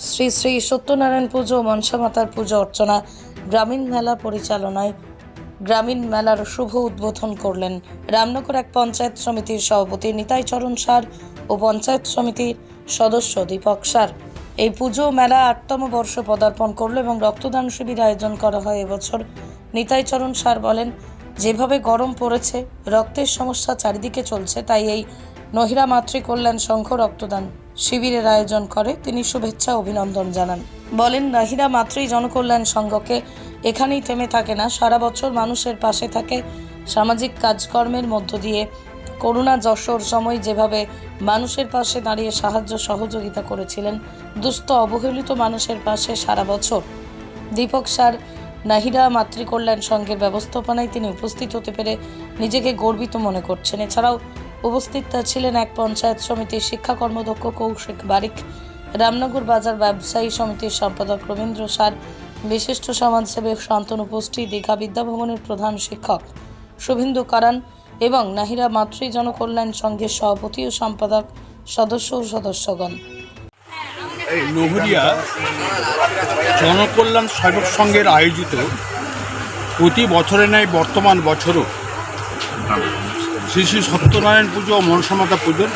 শ্রী শ্রী সত্যনারায়ণ পুজো, মনসা মাতার পুজো অর্চনা, গ্রামীণ মেলা পরিচালনায় গ্রামীণ মেলার শুভ উদ্বোধন করলেন রামনগর এক পঞ্চায়েত সমিতির সভাপতি নিতাই চরণ সার ও পঞ্চায়েত সমিতির সদস্য দীপক সার। এই পুজো মেলা আটতম বর্ষ পদার্পণ করল এবং রক্তদান শিবির আয়োজন করা হয় এবছর। নিতাই চরণ সার বলেন, যেভাবে গরম পড়েছে, রক্তের সমস্যা চারিদিকে চলছে, তাই এই নহিরা মাতৃ কল্যাণ সংঘ রক্তদান শিবিরের আয়োজন করে। তিনি শুভেচ্ছা অভিনন্দন জানান। বলেন নাহিরা মাতৃ জনকল্যাণ সংঘকে এখানেই থেমে থাকে না। সারা বছর মানুষের পাশে থাকে। সামাজিক কাজকর্মের মধ্য দিয়ে করোনা যশোর সময় যেভাবে মানুষের পাশে দাঁড়িয়ে সাহায্য সহযোগিতা করেছিলেন, দুস্থ অবহেলিত মানুষের পাশে সারা বছর। দীপক স্যার নাহিরা মাতৃকল্যাণ সংঘের ব্যবস্থাপনায় তিনি উপস্থিত হতে পেরে নিজেকে গর্বিত মনে করছেন। এছাড়াও উপস্থিত ছিলেন এক পঞ্চায়েত সমিতির শিক্ষা কর্মদক্ষ কৌশিক বারিক, রামনগর বাজার ব্যবসায়ী সমিতির সম্পাদক রবীন্দ্র সার, বিশিষ্ট সমাজসেবী শান্তনু পুষ্টি দীঘা বিদ্যাভবনের প্রধান শিক্ষক শুভেন্দু কারান এবং নাহিরা মাতৃ জনকল্যাণ সংঘের সভাপতি ও সম্পাদক সদস্য ও সদস্যগণ। এই নহরিয়া জনকল্যাণ সেবক সংঘের আয়োজিত প্রতি বছরে নেয় বর্তমান বছরও শ্রী শ্রী সত্যনারায়ণ পুজো ও মনসামাতা পুজোর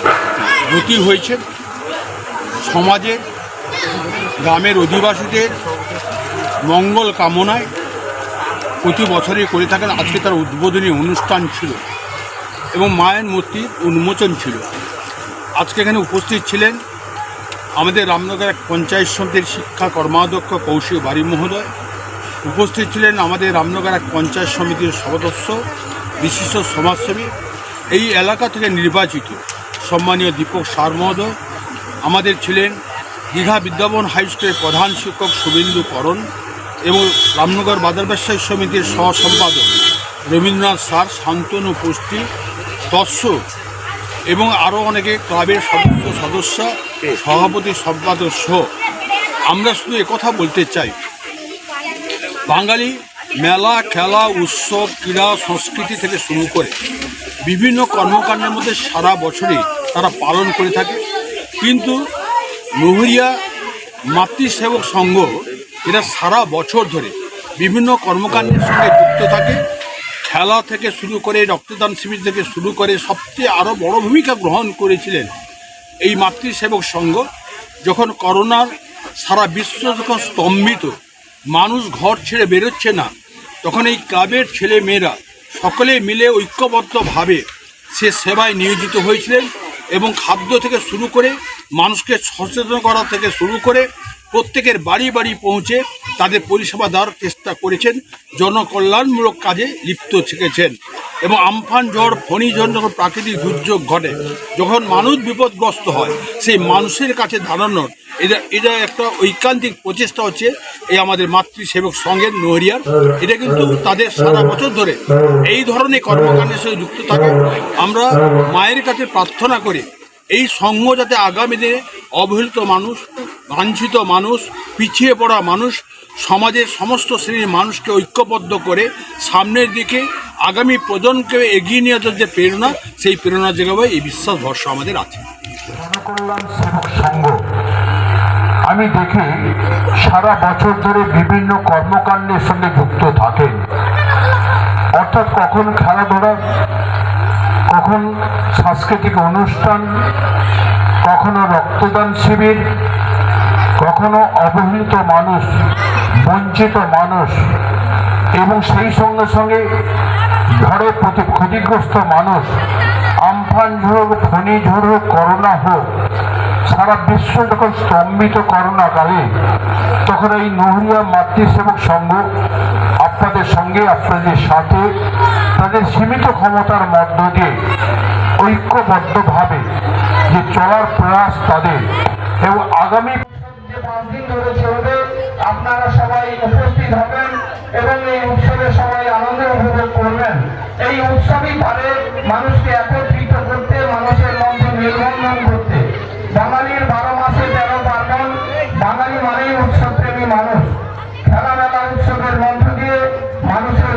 গতি হয়েছে। সমাজে, গ্রামের অধিবাসীদের মঙ্গল কামনায় প্রতি বছরই করে থাকেন। আজকে তার উদ্বোধনী অনুষ্ঠান ছিল এবং মায়ের মূর্তির উন্মোচন ছিল। আজকে এখানে উপস্থিত ছিলেন আমাদের রামনগর এক পঞ্চায়েত সমিতির শিক্ষা কর্মাধ্যক্ষ কৌশিক বাড়ি মহোদয়। উপস্থিত ছিলেন আমাদের রামনগর এক পঞ্চায়েত সমিতির সদস্য, বিশিষ্ট সমাজসেবী এই এলাকা থেকে নির্বাচিত সম্মানীয় দীপক সার মহোদয়, আমাদের ছিলেন দীঘা বিদ্যাবন হাই স্কুলের প্রধান শিক্ষক শুভেন্দু করণ এবং রামনগর বাজার ব্যবসায়ী সমিতির সহ সম্পাদক রবীন্দ্রনাথ স্যার শান্তনু পুষ্টি তৎস এবং আরও অনেকে ক্লাবের সদস্য সদস্য, সভাপতি, সম্পাদক সহ। আমরা শুধু একথা বলতে চাই। বাঙালি মেলা, খেলা, উৎসব, ক্রীড়া, সংস্কৃতি থেকে শুরু করে বিভিন্ন কর্মকাণ্ডের মধ্যে সারা বছরই তারা পালন করে থাকে। কিন্তু নহরিয়া মাতৃসেবক সংঘ এরা সারা বছর ধরে বিভিন্ন কর্মকাণ্ডের সঙ্গে যুক্ত থাকে। খেলা থেকে শুরু করে রক্তদান শিবির থেকে শুরু করে সবচেয়ে আরও বড় ভূমিকা গ্রহণ করেছিলেন এই মাতৃসেবক সংঘ। যখন করোনার সারা বিশ্ব যখন স্তম্ভিত, মানুষ ঘর ছেড়ে বেরোচ্ছে না তখন এই ক্লাবের ছেলে মেয়েরা সকলে মিলে ঐক্যবদ্ধভাবে সে সেবায় নিয়োজিত হয়েছিলেন এবং খাদ্য থেকে শুরু করে মানুষকে সচেতন করা থেকে শুরু করে প্রত্যেকের বাড়ি বাড়ি পৌঁছে তাদের পরিষেবা দেওয়ার চেষ্টা করেছেন, জনকল্যাণমূলক কাজে লিপ্ত থেকেছেন এবং আমফান ঝড় ফণিঝড় যখন প্রাকৃতিক দুর্যোগ ঘটে, যখন মানুষ বিপদগ্রস্ত হয়, সেই মানুষের কাছে দাঁড়ানোর এটা এটা একটা ঐকান্তিক প্রচেষ্টা হচ্ছে এই আমাদের মাতৃসেবক সংঘের নহরিয়ার এটা কিন্তু তাদের সারা বছর ধরে এই ধরনের কর্মকাণ্ডের সঙ্গে যুক্ত থাকে। আমরা মায়ের কাছে প্রার্থনা করি, এই সংঘ যাতে আগামী দিনে অবহেলিত মানুষ, বাঞ্ছিত মানুষ, পিছিয়ে পড়া মানুষ, সমাজের সমস্ত শ্রেণির মানুষকে ঐক্যবদ্ধ করে সামনের দিকে আগামী প্রজন্মকে এগিয়ে নিয়ে যাওয়ার যে প্রেরণা, সেই প্রেরণা জাগাবে এই বিশ্বাস ভরসা আমাদের আছে। আমি দেখি সারা বছর ধরে বিভিন্ন কর্মকাণ্ডের সঙ্গে যুক্ত থাকেন। অর্থাৎ কখন খেলাধুলা, কখন সাংস্কৃতিক অনুষ্ঠান, কখনো রক্তদান শিবির, কখনো অবহেলিত মানুষ, বঞ্চিত মানুষ, এবং সেই সঙ্গে সঙ্গে ঝড়ে ক্ষতিগ্রস্ত মানুষ, আমফান ঝড় ফণি ঝড় হোক, করোনা হোক সারা বিশ্ব যখন স্তম্ভিত করোনাকালে তখন এই নহরিয়া মাতৃসেবক সংঘ আপনাদের সঙ্গে, আপনাদের সাথে, তাদের সীমিত ক্ষমতার মধ্য দিয়ে ঐক্যবদ্ধভাবে যে চলার প্রয়াস তাদের এবং আগামী আপনারা সবাই উপস্থিত হবেন এবং এই উৎসবে সবাই আনন্দ উপভোগ করবেন। এই উৎসবই পারে মানুষকে একত্রিত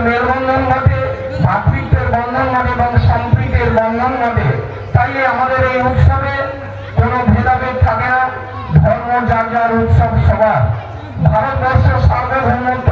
মেলবন্ধন ঘটে ভাতৃত্বের বন্ধন ঘটে এবং সম্প্রীতির বন্ধন ঘটে। তাই আমাদের এই উৎসবে কোনো ভেদাভেদ থাকে না। ধর্ম যার যার উৎসব সব সবার। ভারতবর্ষের সার্বভৌমত্ব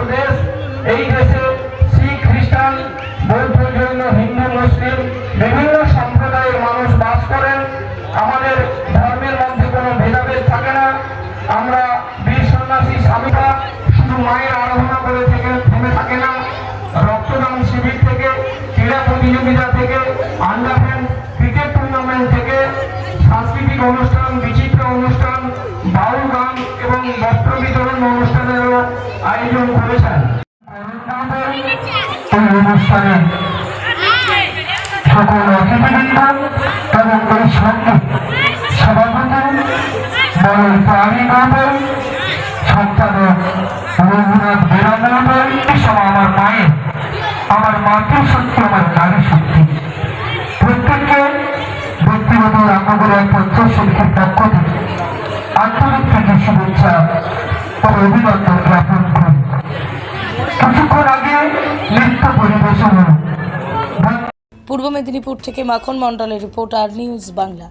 অনুষ্ঠান, বিচিত্র অনুষ্ঠান, বাউল গান এবং বস্ত্র বিতরণ অনুষ্ঠানেরও আয়োজন করেছেন। অনুষ্ঠানে সকল অতিথিবৃন্দ এবং সভাপতি, বড় প্রাণী মহোদয় সন্তানক রঘুনাথ মহোদয় সব আমার মায়ের, আমার মাতৃশক্তি, আমার নারী শক্তি থেকে শুভেচ্ছা ও অভিনন্দন জ্ঞাপন করি কিছুক্ষণ আগে নৃত্য পরিবেশন। পূর্ব মেদিনীপুর থেকে মাখন মণ্ডলের রিপোর্টার নিউজ বাংলা।